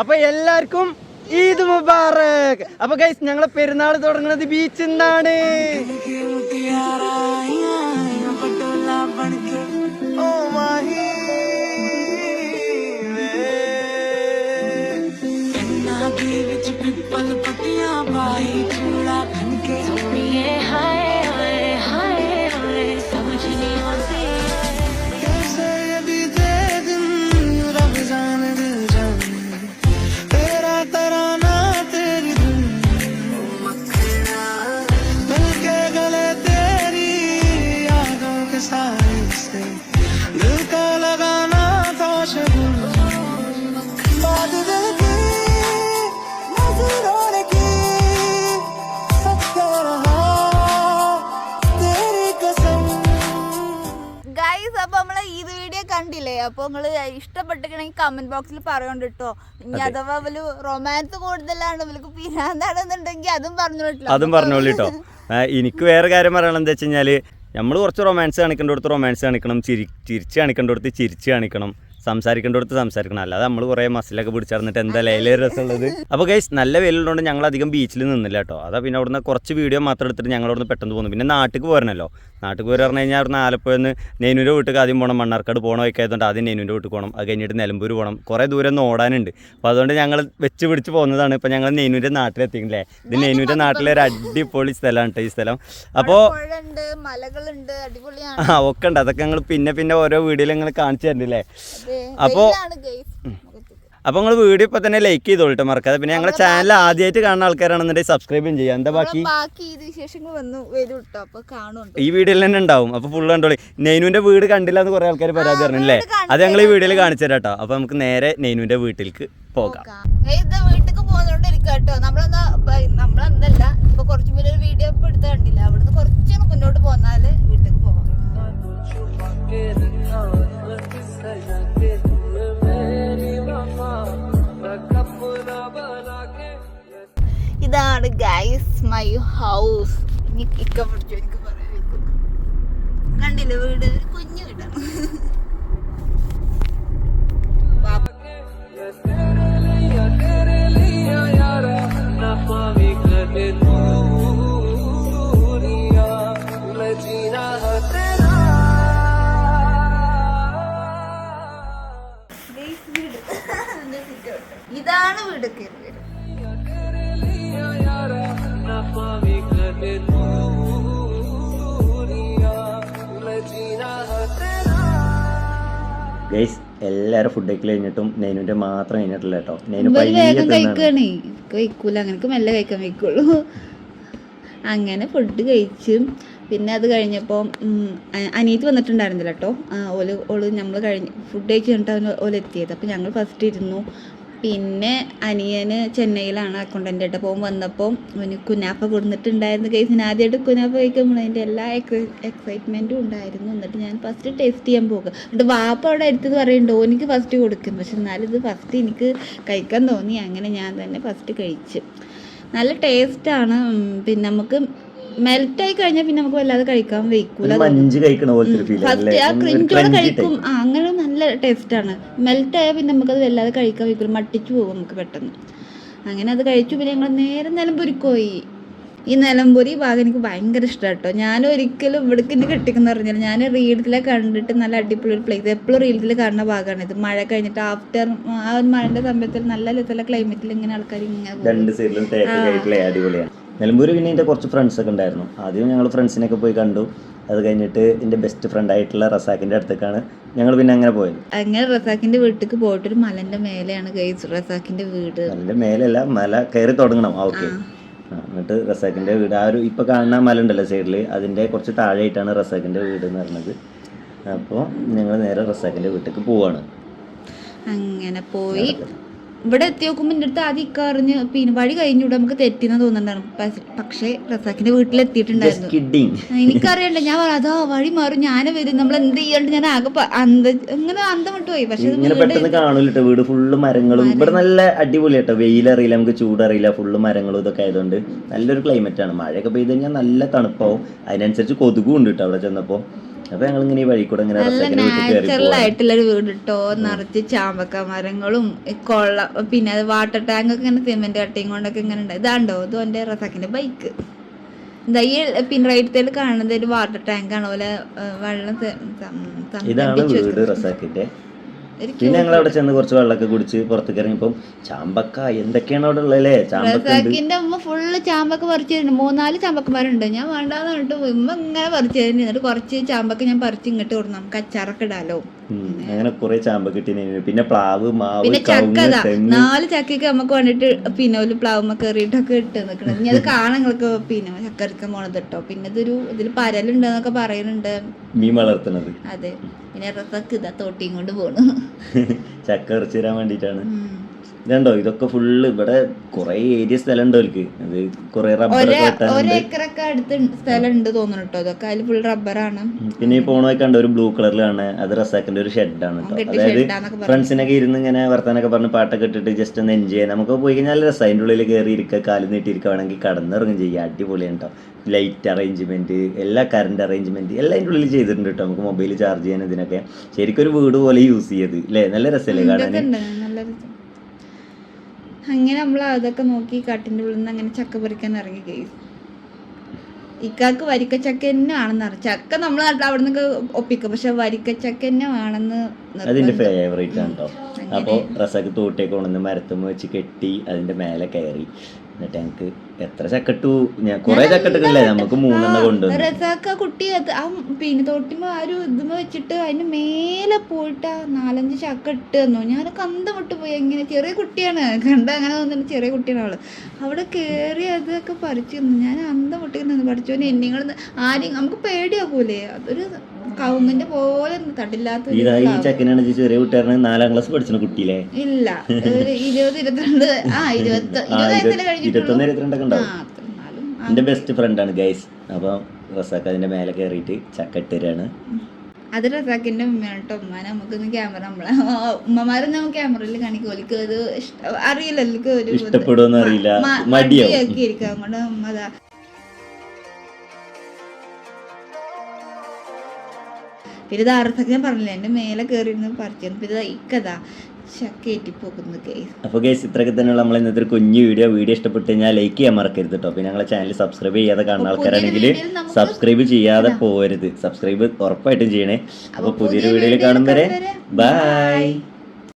അപ്പൊ എല്ലാവർക്കും ഈദ് മുബാറക്. അപ്പൊ ഗൈസ് ഞങ്ങളെ പെരുന്നാൾ തുടങ്ങുന്നത് ബീച്ചിൽ നിന്നാണ് ये കണ്ടില്ലേ? അപ്പൊ നിങ്ങൾ ഇഷ്ടപ്പെട്ടിട്ടുണ്ടെങ്കിൽ കമന്റ് ബോക്സിൽ പറയണ്ട് കേട്ടോ ഇനി അഥവാ അവർ റൊമാൻസ് കൂടുതലാണ് ഇവർക്ക് പിരാന്താണെന്നുണ്ടെങ്കിൽ അതും പറഞ്ഞു അതും പറഞ്ഞോളൂ കേട്ടോ എനിക്ക് വേറെ കാര്യം പറയണം എന്താ വെച്ച് കഴിഞ്ഞാൽ നമ്മൾ കുറച്ച് റൊമാൻസ് കാണിക്കേണ്ട കൊടുത്ത് റൊമാൻസ് കാണിക്കണം ചിരി ചിരിച്ച് കാണിക്കേണ്ടടുത്ത് ചിരിച്ച് കാണിക്കണം. സംസാരിക്കേണ്ടടുത്ത് സംസാരിക്കണം. അല്ലാതെ നമ്മൾ കുറേ മസിലൊക്കെ പിടിച്ചിറന്നിട്ട് എന്താ ലേലേ രസമുള്ളത്? അപ്പോൾ ഗൈസ് നല്ല വെയിലുള്ളതുകൊണ്ട് ഞങ്ങൾ അധികം ബീച്ചിൽ നിന്നില്ല കേട്ടോ. അതാ പിന്നെ അവിടുന്ന് കുറച്ച് വീഡിയോ മാത്രം എടുത്തിട്ട് ഞങ്ങൾ അവിടുന്ന് പെട്ടെന്ന് പോകുന്നു പിന്നെ നാട്ടിൽ പോരണല്ലോ. നാട്ടിൽ പോയി പറഞ്ഞു കഴിഞ്ഞാൽ അവിടുന്ന് ആലപ്പുഴ നിന്ന് നെയ്നൂര് വീട്ടിൽ ആദ്യം പോകണം മണ്ണാർക്കാട് പോകണം ഒക്കെ ആയതുകൊണ്ട് ആദ്യം നെയ്നൂര് വീട്ടിൽ പോകണം അത് കഴിഞ്ഞിട്ട് നിലമ്പൂർ പോകണം കുറേ ദൂരം ഒന്ന് ഓടാനുണ്ട്. അപ്പോൾ അതുകൊണ്ട് ഞങ്ങൾ വെച്ച് പിടിച്ച് പോകുന്നതാണ് ഇപ്പോൾ ഞങ്ങൾ നെയ്നൂന്റെ നാട്ടിലെത്തിക്കില്ലേ ഇത് നെയ്നൂര് നാട്ടിലെ ഒരു അടിപൊളി സ്ഥലമാണ് കേട്ടോ ഈ സ്ഥലം. അപ്പോൾ ആ ഒക്കെ ഉണ്ട്. അതൊക്കെ ഞങ്ങൾ പിന്നെ പിന്നെ ഓരോ വീഡിയോയിൽ ഞങ്ങൾ കാണിച്ചു തരുന്നില്ലേ? അപ്പോ- അപ്പൊ. അപ്പോൾ നിങ്ങൾ വീഡിയോ ഇപ്പൊ തന്നെ ലൈക്ക് ചെയ്തോളട്ടെ മറക്കാതെ. പിന്നെ ഞങ്ങളുടെ ചാനൽ ആദ്യമായിട്ട് കാണുന്ന ആൾക്കാരാണെന്നുണ്ടെങ്കിൽ സബ്സ്ക്രൈബും ചെയ്യാം. എന്താ ബാക്കി? അപ്പൊ ഈ വീഡിയോയിൽ തന്നെ ഉണ്ടാവും. അപ്പോൾ ഫുള്ള് കണ്ടോളി. നെയ്നുവിന്റെ വീട് കണ്ടില്ല എന്ന് കുറേ ആൾക്കാർ പരാതി പറഞ്ഞില്ലേ? അത് ഞങ്ങൾ ഈ വീഡിയോയിൽ കാണിച്ചു തരാം കേട്ടോ അപ്പോൾ നമുക്ക് നേരെ നെയ്നുവിന്റെ വീട്ടിലേക്ക് പോകാം. വീട്ടിലേക്ക് പോകുന്നോണ്ടിരിക്കുക കേട്ടോ നമ്മളെന്നാ ഇപ്പൊ- നമ്മളെന്നല്ല ഇപ്പൊ കുറച്ച് മുന്നേ ഒരു വീഡിയോ ഇപ്പൊ എടുത്ത് കണ്ടില്ല. അവിടുന്ന് കുറച്ചൊന്ന് മുന്നോട്ട് പോന്നാൽ വീട്ടിലേക്ക് പോകാം. ഇതാണ് ഗൈസ് മൈ ഹൗസ് ഇനി ഇക്ക പിടിച്ചു എനിക്ക് പറയാൻ കണ്ടില്ല വീട്? ഒരു കുഞ്ഞു ഗൈസ് എല്ലാവരും ഫുഡ് കഴിക്കൽ കഴിഞ്ഞിട്ടും നെയ്നുവിന്റെ മാത്രം കഴിഞ്ഞിട്ടില്ല കേട്ടോ. നെയ്നു വേഗം. കഴിക്കണേ കഴിക്കൂല അങ്ങനെ മെല്ലെ കഴിക്കാൻ വയ്ക്കുള്ളൂ. അങ്ങനെ ഫുഡ് കഴിച്ച്. പിന്നെ അത് കഴിഞ്ഞപ്പോൾ അനിയത്ത് വന്നിട്ടുണ്ടായിരുന്നില്ല കേട്ടോ. ഓൽ ഓൾ നമ്മൾ കഴിഞ്ഞ് ഫുഡ് കഴിച്ച് കഴിഞ്ഞിട്ട് അവന് ഓൽ അപ്പോൾ ഞങ്ങൾ ഫസ്റ്റ് ഇരുന്നു. പിന്നെ അനിയന് ചെന്നൈയിലാണ് അക്കൗണ്ടന്റ് ആയിട്ട്. പോകും വന്നപ്പോൾ അവന് കുനാപ്പ കൊടുത്തിട്ടുണ്ടായിരുന്നു കേസിന് ആദ്യമായിട്ട് കുനാപ്പ കഴിക്കുമ്പോൾ അതിന്റെ എല്ലാ എക്സൈറ്റ്മെന്റും ഉണ്ടായിരുന്നു. എന്നിട്ട് ഞാൻ ഫസ്റ്റ് ടേസ്റ്റ് ചെയ്യാൻ പോകുക എന്നിട്ട് വാപ്പ അവിടെ എടുത്തത് പറയുന്നുണ്ട് ഓനിക്ക് ഫസ്റ്റ് കൊടുക്കും. പക്ഷെ എന്നാലും ഇത് ഫസ്റ്റ് എനിക്ക് കഴിക്കാൻ തോന്നി. അങ്ങനെ ഞാൻ തന്നെ ഫസ്റ്റ് കഴിച്ച്. നല്ല ടേസ്റ്റാണ് പിന്നെ നമുക്ക് മെൽറ്റായി കഴിഞ്ഞാൽ പിന്നെ നമുക്ക് വല്ലാതെ കഴിക്കാൻ വയ്ക്കൂല. ഒരു മഞ്ച് കഴിക്കണ പോലത്തെ ഫീൽ ഫസ്റ്റ് ആ ക്രിഞ്ചോടെ കഴിക്കും. ആ അങ്ങനെ നല്ല ടേസ്റ്റ് ആണ്. മെൽറ്റ് ആയാൽ പിന്നെ നമുക്കത് വല്ലാതെ കഴിക്കാൻ വയ്ക്കില്ല മട്ടിച്ചു പോകും നമുക്ക് പെട്ടെന്ന്. അങ്ങനെ അത് കഴിച്ചു. പിന്നെ ഞങ്ങൾ നേരെ നിലമ്പൂരിക്ക് പോയി ഈ നിലമ്പൂരി ഭാഗം എനിക്ക് ഭയങ്കര ഇഷ്ടമാണ് കേട്ടോ ഞാൻ ഒരിക്കലും ഇവിടേക്ക് എന്നെ കെട്ടിക്കുന്ന പറഞ്ഞാൽ ഞാൻ റീൽസിലെ കണ്ടിട്ട് നല്ല അടിപൊളി ഒരു പ്ലേസ് എപ്പോഴും റീൽസിൽ കാണുന്ന ഭാഗമാണ് ഇത്. മഴ കഴിഞ്ഞിട്ട് ആഫ്റ്റർ ആ ഒരു മഴയുടെ സമയത്ത് നല്ല രസമുള്ള ക്ലൈമറ്റിൽ ഇങ്ങനെ ആൾക്കാർ ഇങ്ങനെ നിലമ്പൂർ പിന്നെ എന്റെ കുറച്ച് ഫ്രണ്ട്സൊക്കെ ഉണ്ടായിരുന്നു. ആദ്യം ഞങ്ങൾ ഫ്രണ്ട്സിനൊക്കെ പോയി കണ്ടു. അത് കഴിഞ്ഞിട്ട് എന്റെ ബെസ്റ്റ് ഫ്രണ്ട് ആയിട്ടുള്ള റസാക്കിന്റെ അടുത്തേക്കാണ് ഞങ്ങൾ പിന്നെ അങ്ങനെ പോയത്. അങ്ങനെ റസാഖിന്റെ വീട്ടിലേക്ക് പോയിട്ട് ഒരു മലന്റെ മേലെയാണ് ഗൈസ് റസാക്കിന്റെ വീട്. അതിന്റെ മേലല്ല മല കയറി തുടങ്ങണം. ആ ഓക്കെ എന്നിട്ട് റസാക്കിന്റെ വീട്. ആ ഒരു ഇപ്പോൾ കാണുന്ന മല ഉണ്ടല്ലോ സൈഡിൽ അതിന്റെ കുറച്ച് താഴെയായിട്ടാണ് റസാക്കിന്റെ വീട് എന്ന് പറഞ്ഞത്. അപ്പോൾ ഞങ്ങൾ നേരെ റസാക്കിന്റെ വീട്ടിലേക്ക് പോവാണ്. അങ്ങനെ പോയി. ഇവിടെ എത്തി നോക്കുമ്പോൾ എന്റെ അടുത്ത് ആദ്യം ഇക്ക അറിഞ്ഞ് പിന്നെ വഴി കഴിഞ്ഞൂടെ നമുക്ക് തെറ്റിന്ന് തോന്നുന്നുണ്ടായിരുന്നു. പക്ഷേ വീട്ടിൽ വീട്ടിലെത്തിയിട്ടുണ്ടായിരുന്നു. എനിക്കറിയണ്ട. ഞാൻ അതാ വഴി മാറും ഞാൻ വരും നമ്മൾ എന്ത് ചെയ്യാണ്ട് ഞാൻ ആകെ അന്ത ഇങ്ങനെ അന്തം വിട്ടു പോയി. പക്ഷെ പെട്ടെന്ന് കാണൂലട്ടോ വീട് ഫുള്ള് മരങ്ങളും. ഇവിടെ നല്ല അടിപൊളി കേട്ടോ വെയിലറിയില്ല നമുക്ക് ചൂടറിയില്ല ഫുള്ള് മരങ്ങളും ഇതൊക്കെ ആയതുകൊണ്ട് നല്ലൊരു ക്ലൈമറ്റ് ആണ്. മഴയൊക്കെ പെയ്ത് കഴിഞ്ഞാൽ നല്ല തണുപ്പാവും. അതിനനുസരിച്ച് കൊതുകും ഉണ്ട് കേട്ടോ അവിടെ ചെന്നപ്പോൾ അപ്പൊ ഞങ്ങൾ ഇങ്ങനെ ഈ വഴി കൂടെ ഇങ്ങനെ നല്ല നാച്ചുറൽ ആയിട്ടുള്ള ഒരു വീട് കേട്ടോ നിറച്ച് ചാമ്പക്ക മരങ്ങളും കൊള്ള പിന്നെ അത് വാട്ടർ ടാങ്ക് ഒക്കെ ഇങ്ങനെ സിമെന്റ് കട്ടിങ് കൊണ്ടൊക്കെ ഇങ്ങനെ ഉണ്ട്. ഇതാണ്ടോ? ഇത് എന്റെ റസാക്കിന്റെ ബൈക്ക് എന്താ ഈ പിന്നെ റൈറ്റ് കാണുന്നത് ഒരു വാട്ടർ ടാങ്ക് ആണ്. പോലെ വെള്ളം ഇതാണ് വീട്. റസാക്കിന്റെ പിന്നെ ഞങ്ങൾ അവിടെ ചെന്ന് കുറച്ച് വെള്ളമൊക്കെ കുടിച്ച് പുറത്തേക്ക് ഇറങ്ങിയപ്പം ചാമ്പക്ക എന്തൊക്കെയാണ് അവിടെ ഉള്ളതല്ലേ ചാമ്പക്കിന്റെ ഉമ്മ ഫുള്ള് ചാമ്പക്ക പറിച്ചിരുന്നു മൂന്നാൽ ചാമ്പക്കന്മാരുണ്ട്. ഞാൻ വേണ്ടാന്ന് പറഞ്ഞിട്ട് ഉമ്മ ഇങ്ങനെ പറിച്ചു തരുന്നു എന്നിട്ട് കുറച്ച് ചാമ്പക്ക ഞാൻ പറിച്ച് ഇങ്ങോട്ട് കൊടുന്നു നമുക്ക് അച്ചാറൊക്കെ ഇടാലോ. അങ്ങനെ കുറെ ചാമ്പ കിട്ടി പിന്നെ പ്ലാവ് മാവ് പിന്നെ ചക്ക നാല് ചക്കയ്ക്ക് നമുക്ക് വേണ്ടിട്ട് പിന്നെ ഒരു പ്ലാവുമ്മ കയറിയിട്ടൊക്കെ ഇട്ട് നിൽക്കണം ഇനി അത് കാണാൻ നിങ്ങൾക്ക് പിന്നെ ചക്കരക്ക പോണത് കേട്ടോ പിന്നെ ഇതൊരു ഇതിൽ പരലുണ്ടെന്നൊക്കെ പറയുന്നുണ്ട് മീൻ വളർത്തുന്നത്. അതെ. പിന്നെ ഇതാ തോട്ടിയും കൊണ്ട് പോണു. ചക്ക ഇറച്ചി തരാൻ വേണ്ടിയിട്ടാണ് ഉം. ഇതുണ്ടോ? ഇതൊക്കെ ഫുള്ള് ഇവിടെ കുറെ ഏരിയ സ്ഥലം ഉണ്ടോ അവർക്ക്. അത് കുറെ റബ്ബർ അടുത്ത് സ്ഥലം ഉണ്ട് തോന്നുന്നു കേട്ടോ അതൊക്കെ അതിൽ ഫുൾ റബ്ബറാണ് ഉം. പിന്നെ ഈ പോണ കണ്ട? ഒരു ബ്ലൂ കളറിലാണ് അത് റസാക്കിന്റെ ഒരു ഷെഡാണ് കേട്ടോ അതായത് ഫ്രണ്ട്സിനൊക്കെ ഇരുന്ന് ഇങ്ങനെ വർത്താനൊക്കെ പറഞ്ഞ് പാട്ടൊക്കെ ഇട്ടിട്ട് ജസ്റ്റ് ഒന്ന് എൻജോയ് ചെയ്യാം നമുക്ക് പോയി കഴിഞ്ഞാൽ രസം. അതിന്റെ ഉള്ളിൽ കയറി ഇരിക്കുക കാൽ നീട്ടിയിരിക്കുക വേണമെങ്കിൽ കടന്നിറങ്ങും ചെയ്യാം. അടിപൊളിയാണ് കേട്ടോ ലൈറ്റ് അറേഞ്ച്മെന്റ് എല്ലാ കറണ്ട് അറേഞ്ച്മെന്റ് എല്ലാം അതിന്റെ ഉള്ളിൽ ചെയ്തിട്ടുണ്ട് കേട്ടോ നമുക്ക് മൊബൈൽ ചാർജ് ചെയ്യാൻ ഇതിനൊക്കെ. ശരിക്കും ഒരു വീട് പോലെ യൂസ് ചെയ്യത് അല്ലേ നല്ല രസമല്ലേ കാണാൻ അങ്ങനെ നമ്മൾ അതൊക്കെ നോക്കി കാട്ടിന്റെ ഉള്ളിൽ നിന്ന് അങ്ങനെ ചക്ക പറിക്കാൻ ഇറങ്ങി കേസ് ഇക്കാക്ക് വരിക്ക ചക്ക തന്നെ ആണെന്ന് അറിയാം. ചക്ക നമ്മൾ അവിടെ നിന്നൊക്കെ ഒപ്പിക്കും. പക്ഷെ വരിക്ക ചക്ക തന്നെ ആണെന്ന് അതിന്റെ. ഫേവറേറ്റ് ആണ് കേട്ടോ അപ്പോൾ റസാക്ക് തോട്ടിയൊക്കെ കൊണ്ടുവന്ന് മരത്തുമ്മ വെച്ച് കെട്ടി അതിന്റെ മേലെ കയറി. എന്നിട്ട് ഞങ്ങൾക്ക് എത്ര ചക്കട്ടു? ഞാൻ കുറെ ചക്കട്ടില്ലേ നമുക്ക് മൂന്നെണ്ണം കൊണ്ടുവന്നു. റസാക്ക് കുട്ടി ആ പിന്നെ തൊട്ടിമ ആ ഒരു ഇതുമ വെച്ചിട്ട് അതിന്റെ മേലെ പോയിട്ട് ആ നാലഞ്ച് ചക്ക ഇട്ട് തന്നു. ഞാൻ കന്തം വിട്ടു പോയി. എങ്ങനെ? ചെറിയ കുട്ടിയാണ്. കണ്ട അങ്ങനെ തോന്നുന്നു ചെറിയ കുട്ടിയാണ് അവൾ. അവിടെ കേറി അതൊക്കെ പറിച്ചു ഞാൻ അന്തം വിട്ട് പഠിച്ചു എന്നെ നിങ്ങൾ ആരെയും നമുക്ക് പേടിയാകൂലേ അതൊരു കവുങ്ങിന്റെ പോലെ തട്ടില്ലാത്ത ഇതാ ഈ ചക്കനാണ് ചെറിയ കുട്ടിയാണ് നാലാം ക്ലാസ് പഠിച്ച കുട്ടിയില്ലേ? ഇല്ല ഇരുപത് ഇരുപത്തിരണ്ട് ആ ഇരുപത്തി ഇരുപത്തൊന്ന് ഇരുപത്തിരണ്ടൊക്കെ ഉണ്ടാവും. എന്റെ ബെസ്റ്റ് ഫ്രണ്ടാണ് ഗൈസ് അപ്പം റസാക്ക് അതിന്റെ മേലെ കയറിയിട്ട് ചക്ക ഇട്ടുതരാണ് അത് റസാക്കിന്റെ ഉമ്മയാണ് കേട്ടോ. ഉമ്മാനെ നമുക്കൊന്ന് ക്യാമറ നമ്മളെ ഉമ്മമാരെ നമുക്ക് ക്യാമറയിൽ കാണിക്കും ഓലിക്ക് അത് അറിയില്ല ഒരു ഇഷ്ടപ്പെടുമോന്ന് അറിയില്ല. മടിയാക്കി ഇരിക്കാം നമ്മുടെ ഉമ്മ പിന്നെ ഇത് ഞാൻ പറഞ്ഞില്ല? എന്റെ മേലെ കയറിയിരുന്ന് പറിച്ചു പിന്നെ ഇക്കതാ. അപ്പോൾ ഗൈസ് ഇത്രയൊക്കെ തന്നെയുള്ള. നമ്മൾ ഇന്നത്തെ ഒരു കുഞ്ഞു വീഡിയോ വീഡിയോ ഇഷ്ടപ്പെട്ട് കഴിഞ്ഞാൽ ലൈക്ക് ചെയ്യാൻ മറക്കരുത് കേട്ടോ പിന്നെ ഞങ്ങളെ ചാനൽ സബ്സ്ക്രൈബ് ചെയ്യാതെ കാണുന്ന ആൾക്കാരാണെങ്കിൽ സബ്സ്ക്രൈബ് ചെയ്യാതെ പോരുത് സബ്സ്ക്രൈബ് ഉറപ്പായിട്ടും ചെയ്യണേ. അപ്പോൾ പുതിയൊരു പുതിയ വീഡിയോയിൽ കാണുന്നവരെ കാണും വരെ. ബൈ